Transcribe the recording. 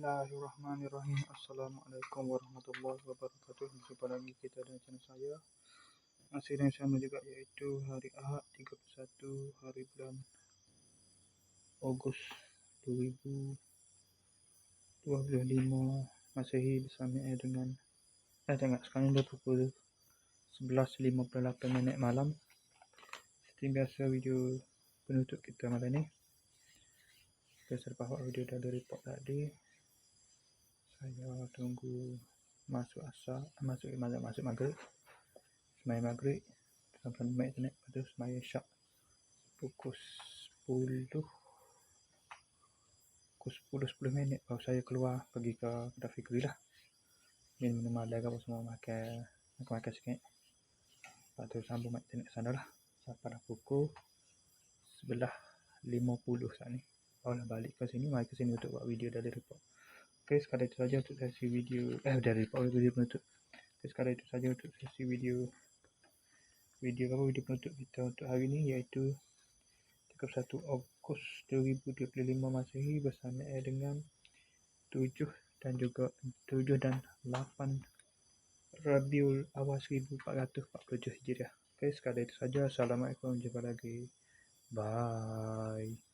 Bismillahirrahmanirrahim. Assalamualaikum warahmatullahi wabarakatuh. Jumpa lagi kita dengan channel saya. Masih yang sama juga iaitu hari Ahad 31 hari bulan Ogos 2025 Masehi bersama dengan Eh tengok sekarang dah pukul 11.58 minit malam. Seperti biasa video penutup kita malam ni. Selepas buat video dah ada report tadi saya tunggu masuk asar masuk malam masuk maghrib. Semai maghrib sampai main internet. Tu semai syak pukul 10 pukul 10 10 minit baru saya keluar pergi ke kedai fikri lah. Minum minum ada apa semua makan makan makan sikit. Lepas tu sambung main internet sana lah. Sampai dah pukul 11.50 saat ni. Barulah balik ke sini mari ke sini untuk buat video dari report Okay, sekadar itu saja untuk sesi video eh dari video penutup. Okay, sekadar itu saja untuk sesi video video apa video penutup kita untuk hari ini iaitu 31 Ogos 2025 Masehi bersama dengan 7 dan juga 7 dan 8 Rabiul Awal 1447 Hijriah. Okay, sekadar itu saja. Assalamualaikum. Jumpa lagi. Bye.